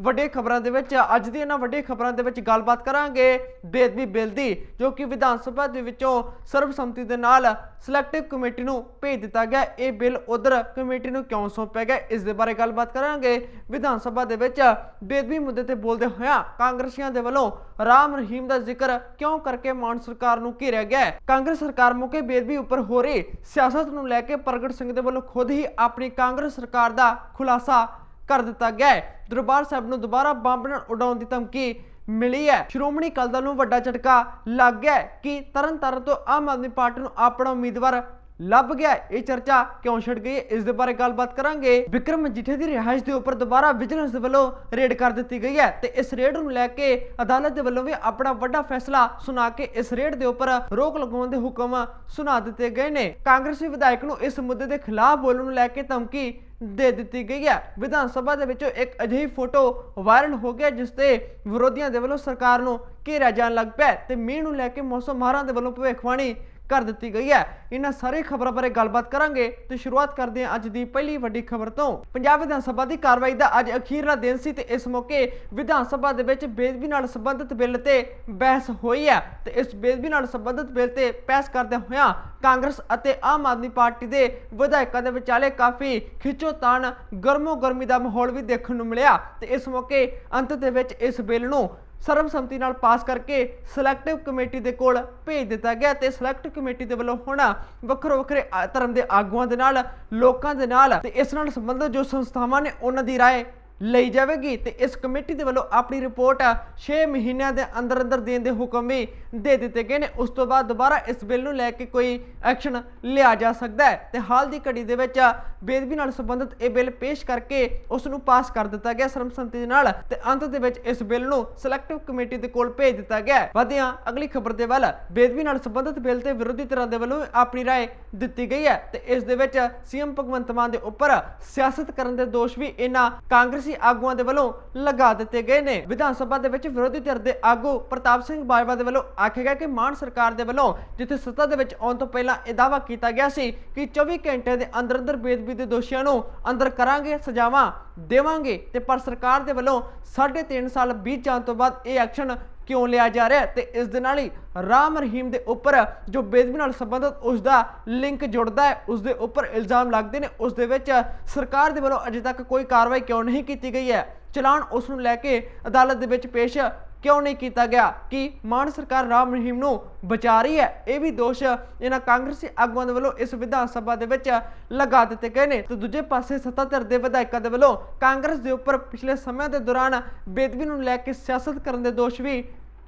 ਵੱਡੇ ਖਬਰਾਂ ਦੇ ਵਿੱਚ, ਅੱਜ ਦੀ ਇਹਨਾਂ ਵੱਡੇ ਖਬਰਾਂ ਦੇ ਵਿੱਚ ਗੱਲਬਾਤ ਕਰਾਂਗੇ ਬੇਦਬੀ ਬਿੱਲ ਦੀ, ਜੋ ਕਿ ਵਿਧਾਨ ਸਭਾ ਦੇ ਵਿੱਚੋਂ ਸਰਬਸੰਮਤੀ ਦੇ ਨਾਲ ਸਿਲੈਕਟਿਵ ਕਮੇਟੀ ਨੂੰ ਭੇਜ ਦਿੱਤਾ ਗਿਆ। ਇਹ ਬਿੱਲ ਉਧਰ ਕਮੇਟੀ ਨੂੰ ਕਿਉਂ ਸੌਂਪਿਆ ਗਿਆ, ਇਸ ਦੇ ਬਾਰੇ ਗੱਲਬਾਤ ਕਰਾਂਗੇ। ਵਿਧਾਨ ਸਭਾ ਦੇ ਵਿੱਚ ਬੇਦਬੀ ਮੁੱਦੇ ਤੇ ਬੋਲਦੇ ਹੋਇਆ ਕਾਂਗਰਸੀਆਂ ਦੇ ਵੱਲੋਂ ਰਾਮ ਰਹੀਮ ਦਾ ਜ਼ਿਕਰ ਕਿਉਂ ਕਰਕੇ ਮਾਨ ਸਰਕਾਰ ਨੂੰ ਘੇਰਿਆ ਗਿਆ? ਕਾਂਗਰਸ ਸਰਕਾਰ ਮੌਕੇ ਬੇਦਬੀ ਉੱਪਰ ਹੋ ਰਹੀ ਸਿਆਸਤ ਨੂੰ ਲੈ ਕੇ ਪ੍ਰਗਟ ਸਿੰਘ ਦੇ ਵੱਲੋਂ ਖੁਦ ਹੀ ਆਪਣੀ ਕਾਂਗਰਸ ਸਰਕਾਰ ਦਾ ਖੁਲਾਸਾ ਕਰ ਦਿੱਤਾ ਗਿਆ ਹੈ। ਦਰਬਾਰ ਸਾਹਿਬ ਨੂੰ ਦੁਬਾਰਾ ਬੰਬ ਨਾਲ ਉਡਾਉਣ ਦੀ ਧਮਕੀ ਮਿਲੀ ਹੈ। ਸ਼੍ਰੋਮਣੀ ਅਕਾਲੀ ਦਲ ਨੂੰ ਵੱਡਾ ਝਟਕਾ ਲੱਗ ਗਿਆ ਕਿ ਤਰਨਤਾਰਨ ਤੋਂ ਆਮ ਆਦਮੀ ਪਾਰਟੀ ਨੂੰ ਆਪਣਾ ਉਮੀਦਵਾਰ ਲੱਭ ਗਿਆ ਇਹ ਚਰਚਾ ਕਿਉਂ ਛਿੜ ਗਈ ਇਸ ਦੇ ਬਾਰੇ ਗੱਲਬਾਤ ਕਰਾਂਗੇ। ਵਿਕਰਮ ਮਜੀਠੇ ਦੀ ਰਿਹਾਇਸ਼ ਦੇ ਉੱਪਰ ਦੁਬਾਰਾ ਵਿਜੀਲੈਂਸ ਦੇ ਵੱਲੋਂ ਰੇਡ ਕਰ ਦਿੱਤੀ ਗਈ ਹੈ ਤੇ ਇਸ ਰੇਡ ਨੂੰ ਲੈ ਕੇ ਅਦਾਲਤ ਦੇ ਵੱਲੋਂ ਵੀ ਆਪਣਾ ਵੱਡਾ ਫੈਸਲਾ ਸੁਣਾ ਕੇ ਇਸ ਰੇਡ ਦੇ ਉੱਪਰ ਰੋਕ ਲਗਾਉਣ ਦੇ ਹੁਕਮ ਸੁਣਾ ਦਿੱਤੇ ਗਏ ਨੇ। ਕਾਂਗਰਸੀ ਵਿਧਾਇਕ ਨੂੰ ਇਸ ਮੁੱਦੇ ਦੇ ਖਿਲਾਫ ਬੋਲਣ ਨੂੰ ਲੈ ਕੇ ਧਮਕੀ ਦੇ ਦਿੱਤੀ ਗਈ ਹੈ। ਵਿਧਾਨ ਸਭਾ ਦੇ ਵਿੱਚੋਂ ਇੱਕ ਅਜਿਹੀ ਫੋਟੋ ਵਾਇਰਲ ਹੋ ਗਿਆ, ਜਿਸ ਤੇ ਵਿਰੋਧੀਆਂ ਦੇ ਵੱਲੋਂ ਸਰਕਾਰ ਨੂੰ ਘੇਰਿਆ ਜਾਣ ਲੱਗ ਪਿਆ ਤੇ ਮੀਂਹ ਨੂੰ ਲੈ ਕੇ ਮੌਸਮ ਮਾਹਰਾਂ ਦੇ ਵੱਲੋਂ ਭਵਿੱਖਬਾਣੀ ਕਰ ਦਿੱਤੀ ਗਈ ਹੈ। ਇਹਨਾਂ ਸਾਰੇ ਖਬਰਾਂ ਬਾਰੇ ਗੱਲਬਾਤ ਕਰਾਂਗੇ ਤੇ ਸ਼ੁਰੂਆਤ ਕਰਦੇ ਹਾਂ ਅੱਜ ਦੀ ਪਹਿਲੀ ਵੱਡੀ ਖਬਰ ਤੋਂ। ਪੰਜਾਬ ਵਿਧਾਨ ਸਭਾ ਦੀ ਕਾਰਵਾਈ ਦਾ ਅੱਜ ਅਖੀਰਲਾ ਦਿਨ ਸੀ ਤੇ ਇਸ ਮੌਕੇ ਵਿਧਾਨ ਸਭਾ ਦੇ ਵਿੱਚ ਬੇਦਬੀ ਨਾਲ ਸੰਬੰਧਿਤ ਬਿੱਲ ਤੇ ਬਹਿਸ ਹੋਈ ਹੈ ਤੇ ਇਸ ਬੇਦਬੀ ਨਾਲ ਸੰਬੰਧਿਤ ਬਿੱਲ ਤੇ ਬਹਿਸ ਕਰਦਿਆਂ ਹੋਇਆਂ ਕਾਂਗਰਸ ਅਤੇ ਆਮ ਆਦਮੀ ਪਾਰਟੀ ਦੇ ਵਿਧਾਇਕਾਂ ਦੇ ਵਿਚਾਲੇ ਕਾਫੀ ਖਿੱਚੋਤਾਣ ਗਰਮੋ ਗਰਮੀ ਦਾ ਮਾਹੌਲ ਵੀ ਦੇਖਣ ਨੂੰ ਮਿਲਿਆ ਤੇ ਇਸ ਮੌਕੇ ਅੰਤ ਦੇ ਵਿੱਚ ਇਸ ਬਿੱਲ ਨੂੰ ਸਰਬਸੰਮਤੀ ਨਾਲ ਪਾਸ ਕਰਕੇ ਸਿਲੈਕਟਿਵ ਕਮੇਟੀ ਦੇ ਕੋਲ ਭੇਜ ਦਿੱਤਾ ਗਿਆ ਤੇ ਸਿਲੈਕਟਿਵ ਕਮੇਟੀ ਦੇ ਵੱਲੋਂ ਹੁਣ ਵੱਖਰੋ ਵੱਖਰੇ ਆ- ਧਰਮ ਦੇ ਆਗੂਆਂ ਦੇ ਨਾਲ ਲੋਕਾਂ ਦੇ ਨਾਲ ਤੇ ਇਸ ਨਾਲ ਸੰਬੰਧਿਤ ਜੋ ਸੰਸਥਾਵਾਂ ਨੇ ਉਹਨਾਂ ਦੀ رائے ਲਈ ਜਾਵੇਗੀ ਤੇ ਇਸ ਕਮੇਟੀ ਦੇ ਵੱਲੋਂ ਆਪਣੀ ਰਿਪੋਰਟ 6 ਮਹੀਨਿਆਂ ਦੇ ਅੰਦਰ ਅੰਦਰ ਦੇਣ ਦੇ ਹੁਕਮ ਵੀ ਦੇ ਦਿੱਤੇ ਗਏ ਨੇ ਉਸ ਤੋਂ ਬਾਅਦ ਦੁਬਾਰਾ ਇਸ ਬਿੱਲ ਨੂੰ ਲੈ ਕੇ ਕੋਈ ਐਕਸ਼ਨ ਲਿਆ ਜਾ ਸਕਦਾ ਹੈ ਤੇ ਹਾਲ ਦੀ ਘੜੀ ਦੇ ਵਿੱਚ ਬੇਦਬੀ ਨਾਲ ਸੰਬੰਧਿਤ ਇਹ ਬਿੱਲ ਪੇਸ਼ ਕਰਕੇ ਉਸ ਨੂੰ ਪਾਸ ਕਰ ਦਿੱਤਾ ਗਿਆ ਸਰਬਸੰਮਤੀ ਦੇ ਨਾਲ ਤੇ ਅੰਤ ਦੇ ਵਿੱਚ ਇਸ ਬਿੱਲ ਨੂੰ ਸਿਲੈਕਟਿਵ ਕਮੇਟੀ ਦੇ ਕੋਲ ਭੇਜ ਦਿੱਤਾ ਗਿਆ ਹੈ ਵਧਿਆਂ ਅਗਲੀ ਖਬਰ ਦੇ ਵੱਲ ਬੇਦਬੀ ਨਾਲ ਸੰਬੰਧਿਤ ਬਿੱਲ ਤੇ ਵਿਰੋਧੀ ਧਿਰਾਂ ਦੇ ਵੱਲੋਂ ਆਪਣੀ رائے ਦਿੱਤੀ ਗਈ ਹੈ ਤੇ ਇਸ ਦੇ ਵਿੱਚ ਸੀਐਮ ਭਗਵੰਤ ਮਾਨ ਦੇ ਉੱਪਰ ਸਿਆਸਤ ਕਰਨ ਦੇ ਦੋਸ਼ ਵੀ ਇਹਨਾਂ ਕਾਂਗਰਸੀ ਆਗੂਆਂ ਦੇ ਵੱਲੋਂ ਲਗਾ ਦਿੱਤੇ ਗਏ ਨੇ। ਵਿਧਾਨ ਸਭਾ ਦੇ ਵਿੱਚ ਵਿਰੋਧੀ ਧਿਰ ਦੇ ਆਗੂ ਪ੍ਰਤਾਪ ਸਿੰਘ ਬਾਜਵਾ ਦੇ ਵੱਲੋਂ ਆਖਿਆ ਗਿਆ ਕਿ ਮਾਨ ਸਰਕਾਰ ਦੇ ਵੱਲੋਂ ਜਿੱਥੇ ਸੱਤਾ ਦੇ ਵਿੱਚ ਆਉਣ ਤੋਂ ਪਹਿਲਾਂ ਇਹ ਦਾਅਵਾ ਕੀਤਾ ਗਿਆ ਸੀ ਕਿ 24 ਘੰਟੇ ਦੇ ਅੰਦਰ ਅੰਦਰ ਬੇਦਬੀ ਦੇ ਦੋਸ਼ੀਆਂ ਨੂੰ ਅੰਦਰ ਕਰਾਂਗੇ, ਸਜ਼ਾਵਾਂ ਦੇਵਾਂਗੇ ਤੇ ਪਰ ਸਰਕਾਰ ਦੇ ਵੱਲੋਂ 3.5 ਸਾਲ ਬੀਤ ਜਾਣ ਤੋਂ ਬਾਅਦ ਇਹ ਐਕਸ਼ਨ ਕਿਉਂ ਲਿਆ ਜਾ ਰਿਹਾ ਹੈ? ਤੇ ਇਸ ਦੇ ਨਾਲ ਹੀ ਰਾਮ ਰਹੀਮ ਦੇ ਉੱਪਰ ਜੋ ਬੇਦਬੀ ਨਾਲ ਸੰਬੰਧਿਤ ਉਸ ਦਾ ਲਿੰਕ ਜੁੜਦਾ ਹੈ ਉਸ ਦੇ ਉੱਪਰ ਇਲਜ਼ਾਮ ਲੱਗਦੇ ਨੇ ਉਸ ਦੇ ਵਿੱਚ ਸਰਕਾਰ ਦੇ ਵੱਲੋਂ ਅਜੇ ਤੱਕ ਕੋਈ ਕਾਰਵਾਈ ਕਿਉਂ ਨਹੀਂ ਕੀਤੀ ਗਈ ਹੈ? ਚਲਾਨ ਉਸ ਨੂੰ ਲੈ ਕੇ ਅਦਾਲਤ ਦੇ ਵਿੱਚ ਪੇਸ਼ ਕਿਉਂ ਨਹੀਂ ਕੀਤਾ ਗਿਆ? ਕਿ ਮਾਨ ਸਰਕਾਰ ਰਾਮ ਰਹੀਮ ਨੂੰ ਬਚਾ ਰਹੀ ਹੈ? ਇਹ ਵੀ ਦੋਸ਼ ਇਹਨਾਂ ਕਾਂਗਰਸੀ ਆਗੂਆਂ ਦੇ ਵੱਲੋਂ ਇਸ ਵਿਧਾਨ ਸਭਾ ਦੇ ਵਿੱਚ ਲਗਾ ਦਿੱਤੇ ਗਏ ਨੇ। ਤੇ ਦੂਜੇ ਪਾਸੇ ਸੱਤਾ ਧਿਰ ਦੇ ਵਿਧਾਇਕਾਂ ਦੇ ਵੱਲੋਂ ਕਾਂਗਰਸ ਦੇ ਉੱਪਰ ਪਿਛਲੇ ਸਮਿਆਂ ਦੇ ਦੌਰਾਨ ਬੇਦਬੀ ਨੂੰ ਲੈ ਕੇ ਸਿਆਸਤ ਕਰਨ ਦੇ ਦੋਸ਼ ਵੀ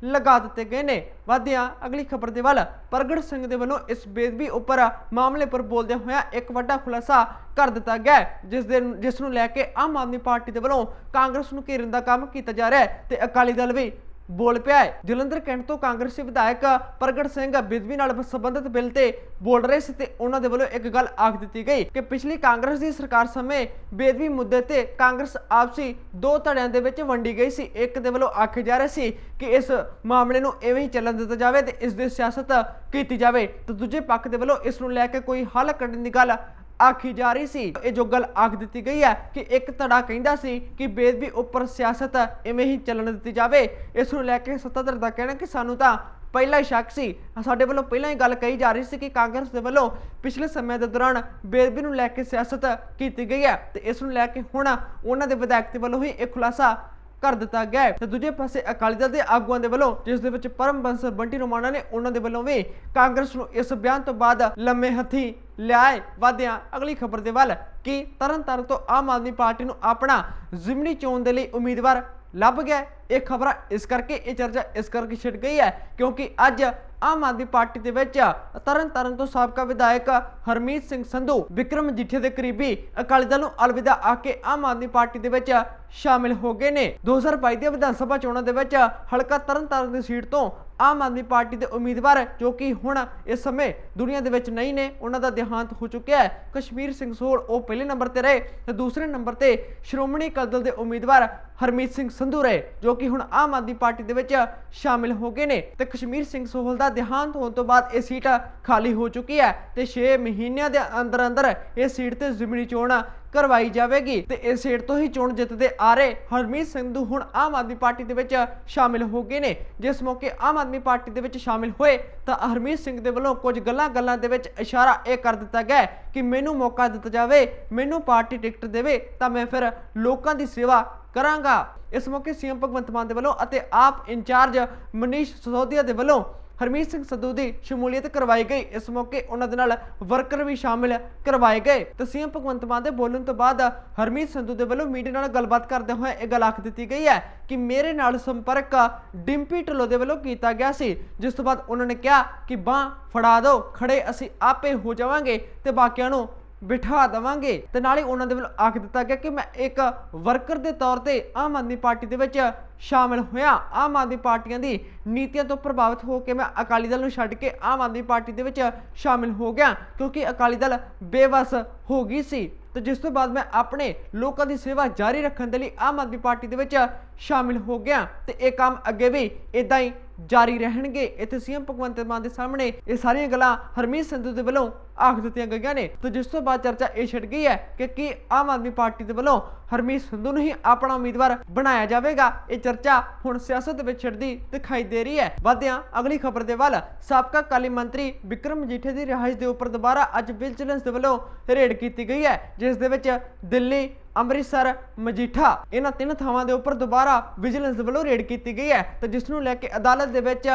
ਲਗਾ ਦਿੱਤੇ ਗਏ ਨੇ। ਵਾਧਿਆਂ ਅਗਲੀ ਖਬਰ ਦੇ ਵੱਲ ਪ੍ਰਗਟ ਸਿੰਘ ਦੇ ਵੱਲੋਂ ਇਸ ਬੇਦਬੀ ਉੱਪਰ ਮਾਮਲੇ ਪਰ ਬੋਲਦਿਆਂ ਹੋਇਆਂ ਇੱਕ ਵੱਡਾ ਖੁਲਾਸਾ ਕਰ ਦਿੱਤਾ ਗਿਆ ਹੈ, ਜਿਸ ਦੇ ਜਿਸ ਨੂੰ ਲੈ ਕੇ ਆਮ ਆਦਮੀ ਪਾਰਟੀ ਦੇ ਵੱਲੋਂ ਕਾਂਗਰਸ ਨੂੰ ਘੇਰਨ ਦਾ ਕੰਮ ਕੀਤਾ ਜਾ ਰਿਹਾ ਹੈ ਤੇ ਅਕਾਲੀ ਦਲ ਵੀ ਬੋਲ ਪਿਆ ਹੈ। ਜਲੰਧਰ ਕੈਂਟ ਤੋਂ ਕਾਂਗਰਸੀ ਵਿਧਾਇਕ ਪ੍ਰਗਟ ਸਿੰਘ ਬਿਦਵੀ ਨਾਲ ਸੰਬੰਧਿਤ ਬਿੱਲ ਤੇ ਬੋਲ ਰਹੇ ਸੀ ਤੇ ਉਹਨਾਂ ਦੇ ਵੱਲੋਂ ਇੱਕ ਗੱਲ ਆਖ ਦਿੱਤੀ ਗਈ ਕਿ ਪਿਛਲੀ ਕਾਂਗਰਸ ਦੀ ਸਰਕਾਰ ਸਮੇਂ ਬੇਦਬੀ ਮੁੱਦੇ ਤੇ ਕਾਂਗਰਸ ਆਪਸੀ ਦੋ ਧੜਿਆਂ ਦੇ ਵਿੱਚ ਵੰਡੀ ਗਈ ਸੀ। ਇੱਕ ਦੇ ਵੱਲੋਂ ਆਖਿਆ ਜਾ ਰਿਹਾ ਸੀ ਕਿ ਇਸ ਮਾਮਲੇ ਨੂੰ ਐਵੇਂ ਹੀ ਚੱਲਣ ਦਿੱਤਾ ਜਾਵੇ ਤੇ ਇਸ ਦੀ ਸਿਆਸਤ ਕੀਤੀ ਜਾਵੇ ਤੇ ਦੂਜੇ ਪੱਖ ਦੇ ਵੱਲੋਂ ਇਸ ਨੂੰ ਲੈ ਕੇ ਕੋਈ ਹੱਲ ਕੱਢਣ ਦੀ ਗੱਲ ਆਖੀ ਜਾ ਰਹੀ ਸੀ। ਇਹ ਜੋ ਗੱਲ ਆਖ ਦਿੱਤੀ ਗਈ ਹੈ ਕਿ ਇੱਕ ਧੜਾ ਕਹਿੰਦਾ ਸੀ ਕਿ ਬੇਦਬੀ ਉੱਪਰ ਸਿਆਸਤ ਇਵੇਂ ਹੀ ਚੱਲਣ ਦਿੱਤੀ ਜਾਵੇ। ਇਸ ਨੂੰ ਲੈ ਕੇ ਸੱਤਾਧਰ ਦਾ ਕਹਿਣਾ ਕਿ ਸਾਨੂੰ ਤਾਂ ਪਹਿਲਾਂ ਹੀ ਸ਼ੱਕ ਸੀ। ਸਾਡੇ ਵੱਲੋਂ ਪਹਿਲਾਂ ਹੀ ਗੱਲ ਕਹੀ ਜਾ ਰਹੀ ਸੀ ਕਿ ਕਾਂਗਰਸ ਦੇ ਵੱਲੋਂ ਪਿਛਲੇ ਸਮੇਂ ਦੇ ਦੌਰਾਨ ਬੇਦਬੀ ਨੂੰ ਲੈ ਕੇ ਸਿਆਸਤ ਕੀਤੀ ਗਈ ਹੈ ਤੇ ਇਸ ਨੂੰ ਲੈ ਕੇ ਹੁਣ ਉਹਨਾਂ ਦੇ ਵਿਧਾਇਕ ਦੇ ਵੱਲੋਂ ਹੀ ਇਹ ਖੁਲਾਸਾ ਕਰ ਦਿੱਤਾ ਗਿਆ ਹੈ। ਤੇ ਦੂਜੇ ਪਾਸੇ ਅਕਾਲੀ ਦਲ ਦੇ ਆਗੂਆਂ ਦੇ ਵੱਲੋਂ, ਜਿਸ ਦੇ ਵਿੱਚ ਪਰਮ ਬੰਸ ਬੰਟੀ ਰੋਮਾਣਾ ਨੇ, ਉਹਨਾਂ ਦੇ ਵੱਲੋਂ ਵੀ ਕਾਂਗਰਸ ਨੂੰ ਇਸ ਬਿਆਨ ਤੋਂ ਬਾਅਦ ਲੰਮੇ ਹੱਥੀ ਲਿਆਏ। ਵਾਦਿਆਂ ਅਗਲੀ ਖਬਰ ਦੇ ਵੱਲ ਕਿ ਤਰਨ ਤਾਰਨ ਤੋਂ ਆਮ ਆਦਮੀ ਪਾਰਟੀ ਨੂੰ ਆਪਣਾ ਜ਼ਿਮਨੀ ਚੋਣ ਦੇ ਲਈ ਉਮੀਦਵਾਰ ਲੱਭ ਗਿਆ ਇਹ ਖਬਰਾਂ ਇਸ ਕਰਕੇ, ਇਹ ਚਰਚਾ ਇਸ ਕਰਕੇ ਛਿੜ ਗਈ ਹੈ ਕਿਉਂਕਿ ਅੱਜ ਆਮ ਆਦਮੀ ਪਾਰਟੀ ਦੇ ਵਿੱਚ ਤਰਨ ਤਾਰਨ ਤੋਂ ਸਾਬਕਾ ਵਿਧਾਇਕ ਹਰਮੀਤ ਸਿੰਘ ਸੰਧੂ, ਵਿਕਰਮ ਮਜੀਠੇ ਦੇ ਕਰੀਬੀ ਅਕਾਲੀ ਦਲ ਨੂੰ ਅਲਵਿਦਾ ਆ ਕੇ ਆਮ ਆਦਮੀ ਪਾਰਟੀ ਦੇ ਵਿੱਚ ਸ਼ਾਮਿਲ ਹੋ ਗਏ ਨੇ। 2022 ਦੀਆਂ ਵਿਧਾਨ ਸਭਾ ਚੋਣਾਂ ਦੇ ਵਿੱਚ ਹਲਕਾ ਤਰਨ ਤਾਰਨ ਦੀ ਸੀਟ ਤੋਂ ਆਮ ਆਦਮੀ ਪਾਰਟੀ ਦੇ ਉਮੀਦਵਾਰ ਜੋ ਕਿ ਹੁਣ ਇਸ ਸਮੇਂ ਦੁਨੀਆ ਦੇ ਵਿੱਚ ਨਹੀਂ ਨੇ, ਉਹਨਾਂ ਦਾ ਦੇਹਾਂਤ ਹੋ ਚੁੱਕਿਆ ਹੈ। ਕਸ਼ਮੀਰ ਸਿੰਘ ਸੋਲ ਉਹ ਪਹਿਲੇ ਨੰਬਰ ਤੇ ਰਹੇ ਤੇ ਦੂਸਰੇ ਨੰਬਰ ਤੇ ਸ਼੍ਰੋਮਣੀ ਅਕਾਲੀ ਦਲ ਦੇ ਉਮੀਦਵਾਰ ਹਰਮੀਤ ਸਿੰਘ ਸੰਧੂ ਰਹੇ, ਜੋ ਕਿ ਹੁਣ ਆਮ ਆਦਮੀ ਪਾਰਟੀ ਦੇ ਵਿੱਚ ਸ਼ਾਮਿਲ ਹੋ ਗਏ ਨੇ। ਤੇ ਕਸ਼ਮੀਰ ਸਿੰਘ ਸੋਹਲ ਦਾ ਦੇਹਾਂਤ ਹੋਣ ਤੋਂ ਬਾਅਦ ਇਹ ਸੀਟ ਖਾਲੀ ਹੋ ਚੁੱਕੀ ਹੈ ਤੇ 6 ਮਹੀਨਿਆਂ ਦੇ ਅੰਦਰ ਅੰਦਰ ਇਹ ਸੀਟ ਤੇ ਜ਼ਮੀਨੀ ਚੋਣ ਕਰਵਾਈ ਜਾਵੇਗੀ ਤੇ ਇਸ ਸੀਟ ਤੋਂ ਹੀ ਚੋਣ ਜਿੱਤਦੇ ਆ ਰਹੇ ਹਰਮੀਤ ਸੰਧੂ ਹੁਣ ਆਮ ਆਦਮੀ ਪਾਰਟੀ ਦੇ ਵਿੱਚ ਸ਼ਾਮਿਲ ਹੋ ਗਏ ਨੇ। ਜਿਸ ਮੌਕੇ ਆਮ ਆਦਮੀ ਪਾਰਟੀ ਦੇ ਵਿੱਚ ਸ਼ਾਮਿਲ ਹੋਏ ਤਾਂ ਹਰਮੀਤ ਸਿੰਘ ਦੇ ਵੱਲੋਂ ਕੁਝ ਗੱਲਾਂ-ਗੱਲਾਂ ਦੇ ਵਿੱਚ ਇਸ਼ਾਰਾ ਇਹ ਕਰ ਦਿੱਤਾ ਗਿਆ ਕਿ ਮੈਨੂੰ ਮੌਕਾ ਦਿੱਤਾ ਜਾਵੇ, ਮੈਨੂੰ ਪਾਰਟੀ ਟਿਕਟ ਦੇਵੇ ਤਾਂ ਮੈਂ ਫਿਰ ਲੋਕਾਂ ਦੀ ਸੇਵਾ ਕਰਾਂਗਾ। ਇਸ ਮੌਕੇ ਸੀਐਮ ਭਗਵੰਤ ਮਾਨ ਦੇ ਵੱਲੋਂ ਅਤੇ ਆਪ ਇੰਚਾਰਜ ਮਨੀਸ਼ ਸਸੋਦੀਆ ਦੇ ਵੱਲੋਂ ਹਰਮੀਤ ਸਿੰਘ ਸੰਧੂ ਦੀ ਸ਼ਮੂਲੀਅਤ ਕਰਵਾਈ ਗਈ। ਇਸ ਮੌਕੇ ਉਹਨਾਂ ਦੇ ਨਾਲ ਵਰਕਰ ਵੀ ਸ਼ਾਮਿਲ ਕਰਵਾਏ ਗਏ। ਤੇ ਸੀਐਮ ਭਗਵੰਤ ਮਾਨ ਦੇ ਬੋਲਣ ਤੋਂ ਬਾਅਦ ਹਰਮੀਤ ਸੰਧੂ ਦੇ ਵੱਲੋਂ ਮੀਡੀਆ ਨਾਲ ਗੱਲਬਾਤ ਕਰਦੇ ਹੋਏ ਇਹ ਗੱਲ ਆਖ ਦਿੱਤੀ ਗਈ ਹੈ ਕਿ ਮੇਰੇ ਨਾਲ ਸੰਪਰਕ ਡਿੰਪੀ ਢਿੱਲੋਂ ਦੇ ਵੱਲੋਂ ਕੀਤਾ ਗਿਆ ਸੀ। ਜਿਸ ਤੋਂ ਬਾਅਦ ਉਹਨਾਂ ਨੇ ਕਿਹਾ ਕਿ ਬਾਹ ਫੜਾ ਦਿਓ ਖੜੇ ਅਸੀਂ ਆਪੇ ਹੋ ਜਾਵਾਂਗੇ ਤੇ ਬਾਕੀਆਂ ਨੂੰ ਬਿਠਾ ਦਵਾਂਗੇ। ਤੇ ਹੀ ਉਹਨਾਂ ਦੇ ਵੱਲੋਂ ਆਖ ਦਿੱਤਾ ਗਿਆ ਕਿ ਮੈਂ ਇੱਕ ਵਰਕਰ ਦੇ ਤੌਰ ਤੇ ਆਮ ਆਦਮੀ ਪਾਰਟੀ ਦੇ ਵਿੱਚ ਸ਼ਾਮਿਲ ਹੋਇਆ। ਆਮ ਆਦਮੀ ਪਾਰਟੀਆਂ ਦੀ ਨੀਤੀਆਂ ਤੋਂ ਪ੍ਰਭਾਵਿਤ ਹੋ ਕੇ ਮੈਂ ਅਕਾਲੀ ਦਲ ਨੂੰ ਛੱਡ ਕੇ ਆਮ ਆਦਮੀ ਪਾਰਟੀ ਦੇ ਵਿੱਚ ਸ਼ਾਮਿਲ ਹੋ ਗਿਆ ਕਿਉਂਕਿ ਅਕਾਲੀ ਦਲ ਬੇਵਸ ਹੋ ਗਈ ਸੀ। ਤੇ ਜਿਸ ਤੋਂ ਬਾਅਦ ਮੈਂ ਆਪਣੇ ਲੋਕਾਂ ਦੀ ਸੇਵਾ ਜਾਰੀ ਰੱਖਣ ਦੇ ਲਈ ਆਮ ਆਦਮੀ ਪਾਰਟੀ ਦੇ ਵਿੱਚ ਸ਼ਾਮਿਲ ਹੋ ਗਿਆ। ਤੇ ਇਹ ਕੰਮ ਅੱਗੇ ਵੀ ਇਦਾਂ ਹੀ ਜਾਰੀ ਰਹਿਣਗੇ। ਇੱਥੇ ਸੀਐਮ ਭਗਵੰਤ ਮਾਨ ਦੇ ਸਾਹਮਣੇ ਇਹ ਸਾਰੀਆਂ ਗੱਲਾਂ ਹਰਮੀਤ ਸੰਧੂ ਦੇ ਵੱਲੋਂ ਆਖ ਦਿੱਤੀਆਂ ਗਈਆਂ ਨੇ। ਤੇ ਜਿਸ ਤੋਂ ਬਾਅਦ ਚਰਚਾ ਇਹ ਛਿੜ ਗਈ ਹੈ ਕਿ ਕੀ ਆਮ ਆਦਮੀ ਪਾਰਟੀ ਦੇ ਵੱਲੋਂ ਹਰਮੀਤ ਸੰਧੂ ਨੂੰ ਹੀ ਆਪਣਾ ਉਮੀਦਵਾਰ ਬਣਾਇਆ ਜਾਵੇਗਾ? ਇਹ ਚਰਚਾ ਹੁਣ ਸਿਆਸਤ ਦੇ ਵਿੱਚ ਛਿੜਦੀ ਦਿਖਾਈ ਦੇ ਰਹੀ ਹੈ। ਵਧਿਆਂ ਅਗਲੀ ਖਬਰ ਦੇ ਵੱਲ ਸਾਬਕਾ ਕਾਲੀ ਮੰਤਰੀ ਵਿਕਰਮ ਮਜੀਠੇ ਦੀ ਰਿਹਾਇਸ਼ ਦੇ ਉੱਪਰ ਦੁਬਾਰਾ ਅੱਜ ਵਿਜੀਲੈਂਸ ਦੇ ਵੱਲੋਂ ਰੇਡ ਕੀਤੀ ਗਈ ਹੈ, ਜਿਸ ਦੇ ਵਿੱਚ ਦਿੱਲੀ ਅੰਮ੍ਰਿਤਸਰ ਮਜੀਠਾ। ਇਹਨਾਂ ਤਿੰਨ ਥਾਵਾਂ ਦੇ ਉੱਪਰ ਦੁਬਾਰਾ ਵਿਜੀਲੈਂਸ ਵੱਲੋਂ ਰੇਡ ਕੀਤੀ ਗਈ ਹੈ। ਤੇ ਜਿਸ ਨੂੰ ਲੈ ਕੇ ਅਦਾਲਤ ਦੇ ਵਿੱਚ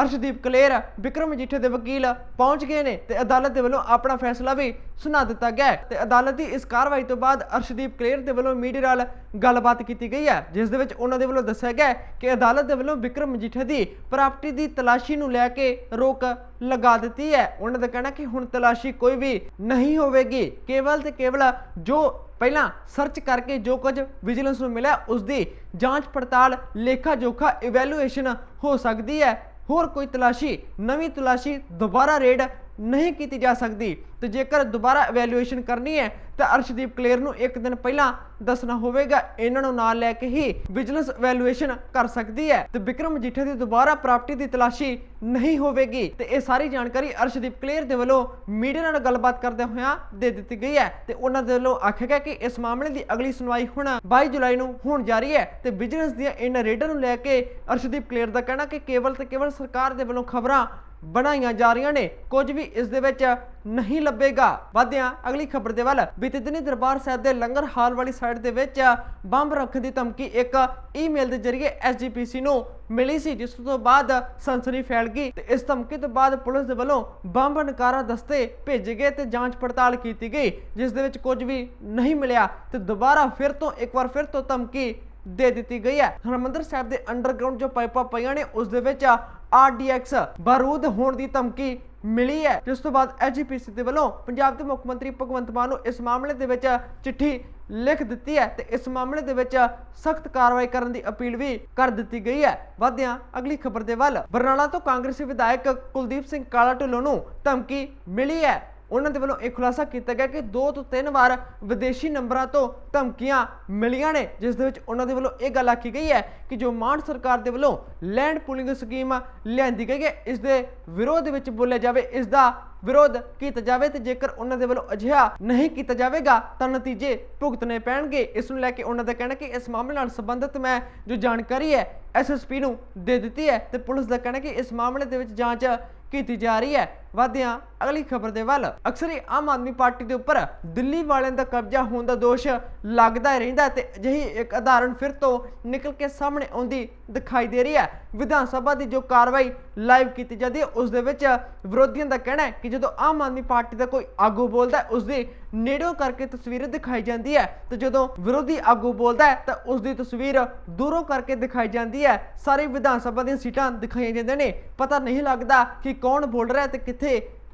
ਅਰਸ਼ਦੀਪ ਕਲੇਰ, ਵਿਕਰਮ ਮਜੀਠੇ ਦੇ ਵਕੀਲ ਪਹੁੰਚ ਗਏ ਨੇ ਤੇ ਅਦਾਲਤ ਦੇ ਵੱਲੋਂ ਆਪਣਾ ਫੈਸਲਾ ਵੀ ਸੁਣਾ ਦਿੱਤਾ ਗਿਆ ਹੈ। ਤੇ ਅਦਾਲਤ ਦੀ ਇਸ ਕਾਰਵਾਈ ਤੋਂ ਬਾਅਦ ਅਰਸ਼ਦੀਪ ਕਲੇਰ ਦੇ ਵੱਲੋਂ ਮੀਡੀਆ ਨਾਲ ਗੱਲਬਾਤ ਕੀਤੀ ਗਈ ਹੈ। ਜਿਸ ਦੇ ਵਿੱਚ ਉਹਨਾਂ ਦੇ ਵੱਲੋਂ ਦੱਸਿਆ ਗਿਆ ਕਿ ਅਦਾਲਤ ਦੇ ਵੱਲੋਂ ਵਿਕਰਮ ਮਜੀਠੇ ਦੀ ਪ੍ਰਾਪਰਟੀ ਦੀ ਤਲਾਸ਼ੀ ਨੂੰ ਲੈ ਕੇ ਰੋਕ ਲਗਾ ਦਿੱਤੀ ਹੈ। ਉਹਨਾਂ ਦਾ ਕਹਿਣਾ ਕਿ ਹੁਣ ਤਲਾਸ਼ੀ ਕੋਈ ਵੀ ਨਹੀਂ ਹੋਵੇਗੀ। ਕੇਵਲ ਤੇ ਕੇਵਲ ਜੋ ਪਹਿਲਾਂ ਸਰਚ ਕਰਕੇ ਜੋ ਕੁਝ ਵਿਜੀਲੈਂਸ ਨੂੰ ਮਿਲਿਆ ਉਸ ਦੀ ਜਾਂਚ ਪੜਤਾਲ, ਲੇਖਾ ਜੋਖਾ ਇਵੈਲੂਏਸ਼ਨ ਹੋ ਸਕਦੀ ਹੈ। ਹੋਰ ਕੋਈ ਤਲਾਸ਼ੀ, ਨਵੀਂ ਤਲਾਸ਼ੀ, ਦੁਬਾਰਾ ਰੇਡ ਨਹੀਂ ਕੀਤੀ ਜਾ ਸਕਦੀ। ਤੇ ਜੇਕਰ ਦੁਬਾਰਾ ਇਵੈਲੂਏਸ਼ਨ ਕਰਨੀ ਹੈ, ਤਾਂ ਅਰਸ਼ਦੀਪ ਕਲੇਰ ਨੂੰ ਇੱਕ ਦਿਨ ਪਹਿਲਾਂ ਦੱਸਣਾ ਹੋਵੇਗਾ। ਇਹਨਾਂ ਨੂੰ ਨਾਲ ਲੈ ਕੇ ਹੀ ਵਿਜੀਲੈਂਸ ਇਵੈਲੂਏਸ਼ਨ ਕਰ ਸਕਦੀ ਹੈ। ਤੇ ਵਿਕਰਮ ਮਜੀਠੇ ਦੀ ਦੁਬਾਰਾ ਪ੍ਰਾਪਰਟੀ ਦੀ ਤਲਾਸ਼ੀ ਨਹੀਂ ਹੋਵੇਗੀ। ਤੇ ਇਹ ਸਾਰੀ ਜਾਣਕਾਰੀ ਅਰਸ਼ਦੀਪ ਕਲੇਰ ਦੇ ਵੱਲੋਂ ਮੀਡੀਆ ਨਾਲ ਗੱਲਬਾਤ ਕਰਦੇ ਹੋਇਆਂ ਦੇ ਦਿੱਤੀ ਗਈ ਹੈ। ਤੇ ਉਹਨਾਂ ਦੇ ਵੱਲੋਂ ਆਖਿਆ ਗਿਆ ਕਿ ਇਸ ਮਾਮਲੇ ਦੀ ਅਗਲੀ ਸੁਣਵਾਈ ਹੁਣ 22 ਜੁਲਾਈ ਨੂੰ ਹੋਣ ਜਾ ਰਹੀ ਹੈ। ਤੇ ਵਿਜੀਲੈਂਸ ਦੀਆਂ ਇਹਨਾਂ ਰੇਡਾਂ ਨੂੰ ਲੈ ਕੇ ਅਰਸ਼ਦੀਪ ਕਲੇਰ ਦਾ ਕਹਿਣਾ ਕਿ ਕੇਵਲ ਤੇ ਕੇਵਲ ਸਰਕਾਰ ਦੇ ਵੱਲੋਂ ਖਬਰਾਂ ਬਣਾਈਆਂ ਜਾ ਰਹੀਆਂ ਨੇ। ਕੁਝ ਵੀ ਇਸ ਦੇ ਵਿੱਚ ਨਹੀਂ ਲੱਭੇਗਾ। ਵਧਿਆਂ, ਅਗਲੀ ਖਬਰ ਦੇ ਵੱਲ ਬੀਤੇ ਦਿਨੀ ਦਰਬਾਰ ਸਾਹਿਬ ਦੇ ਲੰਗਰ ਹਾਲ ਵਾਲੀ ਸਾਈਡ ਦੇ ਵਿੱਚ ਬੰਬ ਰੱਖਣ ਦੀ ਧਮਕੀ ਇੱਕ ਈਮੇਲ ਦੇ ਜ਼ਰੀਏ ਐਸਜੀਪੀਸੀ ਨੂੰ ਮਿਲੀ ਸੀ, ਜਿਸ ਤੋਂ ਬਾਅਦ ਸਨਸਨੀ ਫੈਲ ਗਈ ਤੇ ਇਸ ਧਮਕੀ ਤੋਂ ਬਾਅਦ ਪੁਲਿਸ ਦੇ ਵੱਲੋਂ ਬੰਬ ਨਕਾਰਾ ਦਸਤੇ ਭੇਜੇ ਗਏ ਤੇ ਜਾਂਚ ਪੜਤਾਲ ਕੀਤੀ ਗਈ, ਜਿਸ ਦੇ ਵਿੱਚ ਕੁਝ ਵੀ ਨਹੀਂ ਮਿਲਿਆ ਤੇ ਦੁਬਾਰਾ ਫਿਰ ਤੋਂ, ਇੱਕ ਵਾਰ ਫਿਰ ਤੋਂ ਧਮਕੀ ਦੇ ਦਿੱਤੀ ਗਈ ਹੈ। ਹਰਮੰਦਰ ਸਾਹਿਬ ਦੇ ਅੰਡਰਗਰਾਉਂਡ ਜੋ ਪਾਈਪਾਂ ਪਈਆਂ ਨੇ, ਉਸ ਦੇ ਵਿੱਚ ਆਰਡੀਐਕਸ ਬਾਰੂਦ ਹੋਣ ਦੀ ਧਮਕੀ ਮਿਲੀ ਹੈ। ਜਿਸ ਤੋਂ ਬਾਅਦ ਐਜੀਪੀਸੀ ਦੇ ਵੱਲੋਂ ਪੰਜਾਬ ਦੇ ਮੁੱਖ ਮੰਤਰੀ ਭਗਵੰਤ ਮਾਨ ਨੂੰ ਇਸ ਮਾਮਲੇ ਦੇ ਵਿੱਚ ਚਿੱਠੀ ਲਿਖ ਦਿੱਤੀ ਹੈ ਤੇ ਇਸ ਮਾਮਲੇ ਦੇ ਵਿੱਚ ਸਖਤ ਕਾਰਵਾਈ ਕਰਨ ਦੀ ਅਪੀਲ ਵੀ ਕਰ ਦਿੱਤੀ ਗਈ ਹੈ। ਵਧਿਆਂ ਅਗਲੀ ਖਬਰ ਦੇ ਵੱਲ ਬਰਨਾਲਾ ਤੋਂ ਕਾਂਗਰਸੀ ਵਿਧਾਇਕ ਕੁਲਦੀਪ ਸਿੰਘ ਕਾਲਾ ਢਿੱਲੋਂ ਨੂੰ ਧਮਕੀ ਮਿਲੀ ਹੈ। ਉਹਨਾਂ ਦੇ ਵੱਲੋਂ ਇਹ ਖੁਲਾਸਾ ਕੀਤਾ ਗਿਆ ਕਿ ਦੋ ਤੋਂ ਤਿੰਨ ਵਾਰ ਵਿਦੇਸ਼ੀ ਨੰਬਰਾਂ ਤੋਂ ਧਮਕੀਆਂ ਮਿਲੀਆਂ ਨੇ, ਜਿਸ ਦੇ ਵਿੱਚ ਉਹਨਾਂ ਦੇ ਵੱਲੋਂ ਇਹ ਗੱਲ ਆਖੀ ਗਈ ਹੈ ਕਿ ਜੋ ਮਾਨ ਸਰਕਾਰ ਦੇ ਵੱਲੋਂ ਲੈਂਡ ਪੂਲਿੰਗ ਸਕੀਮ ਲਿਆਂਦੀ ਗਈ ਹੈ, ਇਸ ਦੇ ਵਿਰੋਧ ਵਿੱਚ ਬੋਲਿਆ ਜਾਵੇ, ਇਸ ਦਾ ਵਿਰੋਧ ਕੀਤਾ ਜਾਵੇ ਤੇ ਜੇਕਰ ਉਹਨਾਂ ਦੇ ਵੱਲੋਂ ਅਜਿਹਾ ਨਹੀਂ ਕੀਤਾ ਜਾਵੇਗਾ, ਤਾਂ ਨਤੀਜੇ ਭੁਗਤਣੇ ਪੈਣਗੇ। ਇਸ ਨੂੰ ਲੈ ਕੇ ਉਹਨਾਂ ਦਾ ਕਹਿਣਾ ਕਿ ਇਸ ਮਾਮਲੇ ਨਾਲ ਸੰਬੰਧਿਤ ਮੈਂ ਜੋ ਜਾਣਕਾਰੀ ਹੈ ਐਸਐਸਪੀ ਨੂੰ ਦੇ ਦਿੱਤੀ ਹੈ ਤੇ ਪੁਲਿਸ ਦਾ ਕਹਿਣਾ ਕਿ ਇਸ ਮਾਮਲੇ ਦੇ ਵਿੱਚ ਜਾਂਚ ਕੀਤੀ ਜਾ ਰਹੀ ਹੈ। ਵਧਿਆਂ ਅਗਲੀ ਖਬਰ ਦੇ ਵੱਲ, ਅਕਸਰ ਹੀ ਆਮ ਆਦਮੀ ਪਾਰਟੀ ਦੇ ਉੱਪਰ ਦਿੱਲੀ ਵਾਲਿਆਂ ਦਾ ਕਬਜ਼ਾ ਹੋਣ ਦਾ ਦੋਸ਼ ਲੱਗਦਾ ਹੀ ਰਹਿੰਦਾ ਤੇ ਅਜਿਹੀ ਇੱਕ ਉਦਾਹਰਣ ਫਿਰ ਤੋਂ ਨਿਕਲ ਕੇ ਸਾਹਮਣੇ ਆਉਂਦੀ ਦਿਖਾਈ ਦੇ ਰਹੀ ਹੈ। ਵਿਧਾਨ ਸਭਾ ਦੀ ਜੋ ਕਾਰਵਾਈ ਲਾਈਵ ਕੀਤੀ ਜਾਂਦੀ ਹੈ, ਉਸ ਦੇ ਵਿੱਚ ਵਿਰੋਧੀਆਂ ਦਾ ਕਹਿਣਾ ਹੈ ਕਿ ਜਦੋਂ ਆਮ ਆਦਮੀ ਪਾਰਟੀ ਦਾ ਕੋਈ ਆਗੂ ਬੋਲਦਾ ਹੈ, ਉਸ ਦੀ ਨੇੜੋਂ ਕਰਕੇ ਤਸਵੀਰ ਦਿਖਾਈ ਜਾਂਦੀ ਹੈ। ਤੇ ਜਦੋਂ ਵਿਰੋਧੀ ਆਗੂ ਬੋਲਦਾ ਹੈ, ਤਾਂ ਉਸ ਦੀ ਤਸਵੀਰ ਦੂਰੋਂ ਕਰਕੇ ਦਿਖਾਈ ਜਾਂਦੀ ਹੈ। ਸਾਰੇ ਵਿਧਾਨ ਸਭਾ ਦੀਆਂ ਸੀਟਾਂ ਦਿਖਾਈਆਂ ਜਾਂਦੀਆਂ ਨੇ। ਪਤਾ ਨਹੀਂ ਲੱਗਦਾ ਕਿ ਕੌਣ ਬੋਲ ਰਿਹਾ ਹੈ ਤੇ ਕਿੱਥੇ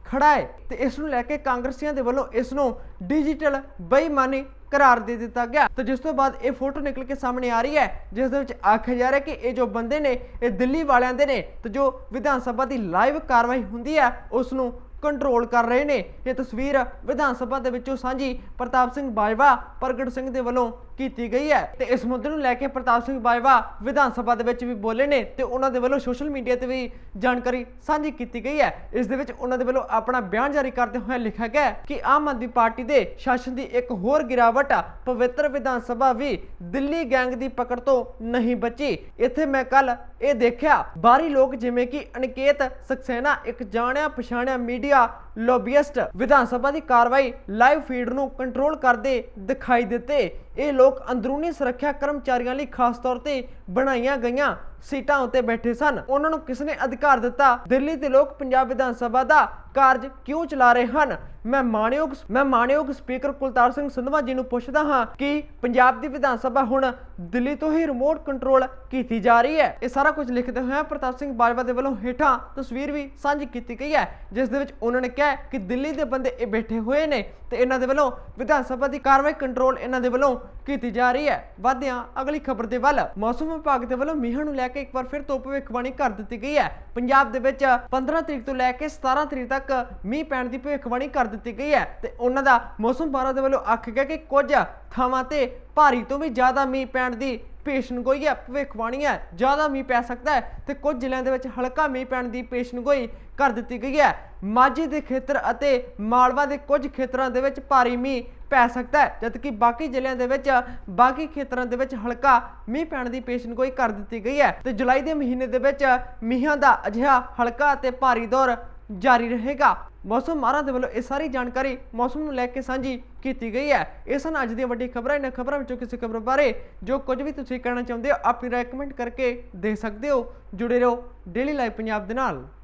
ਖੜਾ ਹੈ ਤੇ ਇਸ ਨੂੰ ਲੈ ਕੇ ਕਾਂਗਰਸੀਆਂ ਦੇ ਵੱਲੋਂ ਇਸ ਨੂੰ ਡਿਜੀਟਲ ਬੇਈਮਾਨੀ ਕਰਾਰ ਦੇ ਦਿੱਤਾ ਗਿਆ। ਤੇ ਜਿਸ ਤੋਂ ਬਾਅਦ ਇਹ ਫੋਟੋ ਨਿਕਲ ਕੇ ਸਾਹਮਣੇ ਆ ਰਹੀ ਹੈ, ਜਿਸ ਦੇ ਵਿੱਚ ਆਖਿਆ ਜਾ ਰਿਹਾ ਕਿ ਇਹ ਜੋ ਬੰਦੇ ਨੇ, ਇਹ ਦਿੱਲੀ ਵਾਲਿਆਂ ਦੇ ਨੇ ਤੇ ਜੋ ਵਿਧਾਨ ਸਭਾ ਦੀ ਲਾਈਵ ਕਾਰਵਾਈ ਹੁੰਦੀ ਹੈ, ਉਸ ਨੂੰ ਕੰਟਰੋਲ ਕਰ ਰਹੇ ਨੇ। ਇਹ ਤਸਵੀਰ ਵਿਧਾਨ ਸਭਾ ਦੇ ਵਿੱਚੋਂ ਸਾਂਝੀ। ਪ੍ਰਤਾਪ ਸਿੰਘ ਬਾਜਵਾ, ਪ੍ਰਗਟ ਸਿੰਘ ਦੇ ਵੱਲੋਂ ਕੀਤੀ ਗਈ ਹੈ। ਤੇ ਇਸ ਮੁੱਦੇ ਨੂੰ ਲੈ ਕੇ ਪ੍ਰਤਾਪ ਸਿੰਘ ਬਾਜਵਾ ਵਿਧਾਨ ਸਭਾ ਦੇ ਵਿੱਚ ਵੀ ਬੋਲੇ ਨੇ ਤੇ ਉਹਨਾਂ ਦੇ ਵੱਲੋਂ ਸੋਸ਼ਲ ਮੀਡੀਆ ਤੇ ਵੀ ਜਾਣਕਾਰੀ ਸਾਂਝੀ ਕੀਤੀ ਗਈ ਹੈ। ਇਸ ਦੇ ਵਿੱਚ ਉਹਨਾਂ ਦੇ ਵੱਲੋਂ ਆਪਣਾ ਬਿਆਨ ਜਾਰੀ ਕਰਦੇ ਹੋਏ ਲਿਖਿਆ ਗਿਆ ਕਿ ਆਮ ਆਦਮੀ ਪਾਰਟੀ ਦੇ ਸ਼ਾਸਨ ਦੀ ਇੱਕ ਹੋਰ ਗਿਰਾਵਟ ਪਵਿੱਤਰ ਵਿਧਾਨ ਸਭਾ ਵੀ ਦਿੱਲੀ ਗੈਂਗ ਦੀ ਪਕੜ ਤੋਂ ਨਹੀਂ ਬਚੀ। ਇੱਥੇ ਮੈਂ ਕੱਲ ਇਹ ਦੇਖਿਆ, ਬਾਹਰੀ ਲੋਕ ਜਿਵੇਂ ਕਿ ਅਨਕੇਤ ਸਕਸੈਨਾ, ਇੱਕ ਜਾਣਿਆ ਪਛਾਣਿਆ ਮੀਡੀਆ ਲੋਬੀਇਸਟ ਵਿਧਾਨ ਸਭਾ ਦੀ ਕਾਰਵਾਈ ਲਾਈਵ ਫੀਡ ਨੂੰ ਕੰਟਰੋਲ ਕਰਦੇ ਦਿਖਾਈ ਦਿੱਤੇ। ਇਹ ਲੋਕ ਅੰਦਰੂਨੀ ਸੁਰੱਖਿਆ ਕਰਮਚਾਰੀਆਂ ਲਈ ਖਾਸ ਤੌਰ ਤੇ ਬਣਾਈਆਂ ਗਈਆਂ ਸੀਟਾਂ ਉੱਤੇ ਬੈਠੇ ਸਨ। ਉਹਨਾਂ ਨੂੰ ਕਿਸ ਨੇ ਅਧਿਕਾਰ ਦਿੱਤਾ? ਦਿੱਲੀ ਦੇ ਲੋਕ ਪੰਜਾਬ ਵਿਧਾਨ ਸਭਾ ਦਾ ਕਾਰਜ ਕਿਉਂ ਚਲਾ ਰਹੇ ਹਨ? ਮੈਂ ਮਾਣਯੋਗ ਮੈਂ ਮਾਣਯੋਗ ਸਪੀਕਰ ਕੁਲਤਾਰ ਸਿੰਘ ਸੰਧਵਾ ਜੀ ਨੂੰ ਪੁੱਛਦਾ ਹਾਂ ਕਿ ਪੰਜਾਬ ਦੀ ਵਿਧਾਨ ਸਭਾ ਹੁਣ ਦਿੱਲੀ ਤੋਂ ਹੀ ਰਿਮੋਟ ਕੰਟਰੋਲ ਕੀਤੀ ਜਾ ਰਹੀ ਹੈ। ਇਹ ਸਾਰਾ ਕੁਝ ਲਿਖਦੇ ਹੋਏ ਪ੍ਰਤਾਪ ਸਿੰਘ ਬਾਜਵਾ ਦੇ ਵੱਲੋਂ ਹੇਠਾਂ ਤਸਵੀਰ ਵੀ ਸਾਂਝੀ ਕੀਤੀ ਗਈ ਹੈ, ਜਿਸ ਦੇ ਵਿੱਚ ਉਹਨਾਂ ਨੇ ਕਿਹਾ ਕਿ ਦਿੱਲੀ ਦੇ ਬੰਦੇ ਇਹ ਬੈਠੇ ਹੋਏ ਨੇ ਤੇ ਇਹਨਾਂ ਦੇ ਵੱਲੋਂ ਵਿਧਾਨ ਸਭਾ ਦੀ ਕਾਰਵਾਈ ਕੰਟਰੋਲ ਇਹਨਾਂ ਦੇ ਵੱਲੋਂ ਕੀਤੀ ਜਾ ਰਹੀ ਹੈ। ਵਧਿਆਂ ਅਗਲੀ ਖਬਰ ਦੇ ਵੱਲ ਮੌਸਮ ਵਿਭਾਗ ਦੇ ਵੱਲੋਂ ਮੀਂਹ ਨੂੰ ਲੈ ਕੇ ਇੱਕ ਵਾਰ ਫਿਰ ਤੋਂ ਭਵਿੱਖਬਾਣੀ ਕਰ ਦਿੱਤੀ ਗਈ ਹੈ। ਪੰਜਾਬ ਦੇ ਵਿੱਚ 15 ਤਰੀਕ ਤੋਂ ਲੈ ਕੇ 17 ਤਰੀਕ ਤੱਕ ਮੀਂਹ ਪੈਣ ਦੀ ਭਵਿੱਖਬਾਣੀ ਕਰ ਦਿੱਤੀ ਗਈ ਹੈ ਤੇ ਉਹਨਾਂ ਦਾ ਮੌਸਮ ਬਾਰਾ ਦੇ ਵੱਲੋਂ ਆਖਿਆ ਗਿਆ ਕਿ ਕੁਝ ਥਾਵਾਂ ਤੇ ਭਾਰੀ ਤੋਂ ਵੀ ਜ਼ਿਆਦਾ ਮੀਂਹ ਪੈਣ ਦੀ ਪੇਸ਼ਨਗੋਈ ਹੈ, ਭਵਿੱਖਬਾਣੀ ਹੈ, ਜ਼ਿਆਦਾ ਮੀਂਹ ਪੈ ਸਕਦਾ ਹੈ ਤੇ ਕੁਝ ਜ਼ਿਲ੍ਹਿਆਂ ਦੇ ਵਿੱਚ ਹਲਕਾ ਮੀਂਹ ਪੈਣ ਦੀ ਪੇਸ਼ਨਗੋਈ ਕਰ ਦਿੱਤੀ ਗਈ ਹੈ। ਮਾਝੇ ਦੇ ਖੇਤਰ ਅਤੇ ਮਾਲਵਾ ਦੇ ਕੁਝ ਖੇਤਰਾਂ ਦੇ ਵਿੱਚ ਭਾਰੀ ਮੀਂਹ ਪੈ ਸਕਦਾ ਹੈ, ਜਦਕਿ ਬਾਕੀ ਜ਼ਿਲ੍ਹਿਆਂ ਦੇ ਵਿੱਚ, ਬਾਕੀ ਖੇਤਰਾਂ ਦੇ ਵਿੱਚ ਹਲਕਾ ਮੀਂਹ ਪੈਣ ਦੀ ਪੇਸ਼ਨਗੋਈ ਕਰ ਦਿੱਤੀ ਗਈ ਹੈ ਤੇ ਜੁਲਾਈ ਦੇ ਮਹੀਨੇ ਦੇ ਵਿੱਚ ਮੀਂਹਾਂ ਦਾ ਅਜਿਹਾ ਹਲਕਾ ਅਤੇ ਭਾਰੀ ਦੌਰ ਜਾਰੀ ਰਹੇਗਾ। ਮੌਸਮ ਮਾਰਾਂ ਦੇ ਵੱਲੋਂ ਇਹ ਸਾਰੀ ਜਾਣਕਾਰੀ ਮੌਸਮ ਨੂੰ ਲੈ ਕੇ ਸਾਂਝੀ ਕੀਤੀ ਗਈ ਹੈ। ਇਹ ਸਨ ਅੱਜ ਦੀਆਂ ਵੱਡੀ ਖਬਰਾਂ। ਇਹਨਾਂ ਖਬਰਾਂ ਵਿੱਚੋਂ ਕਿਸੇ ਖਬਰ ਬਾਰੇ ਜੋ ਕੁਝ ਵੀ ਤੁਸੀਂ ਕਹਿਣਾ ਚਾਹੁੰਦੇ ਹੋ ਆਪਣੀ ਰਾਏ ਕਰਕੇ ਦੇ ਸਕਦੇ ਹੋ। ਜੁੜੇ ਰਹੋ ਡੇਲੀ ਲਾਈਵ ਪੰਜਾਬ ਦੇ ਨਾਲ।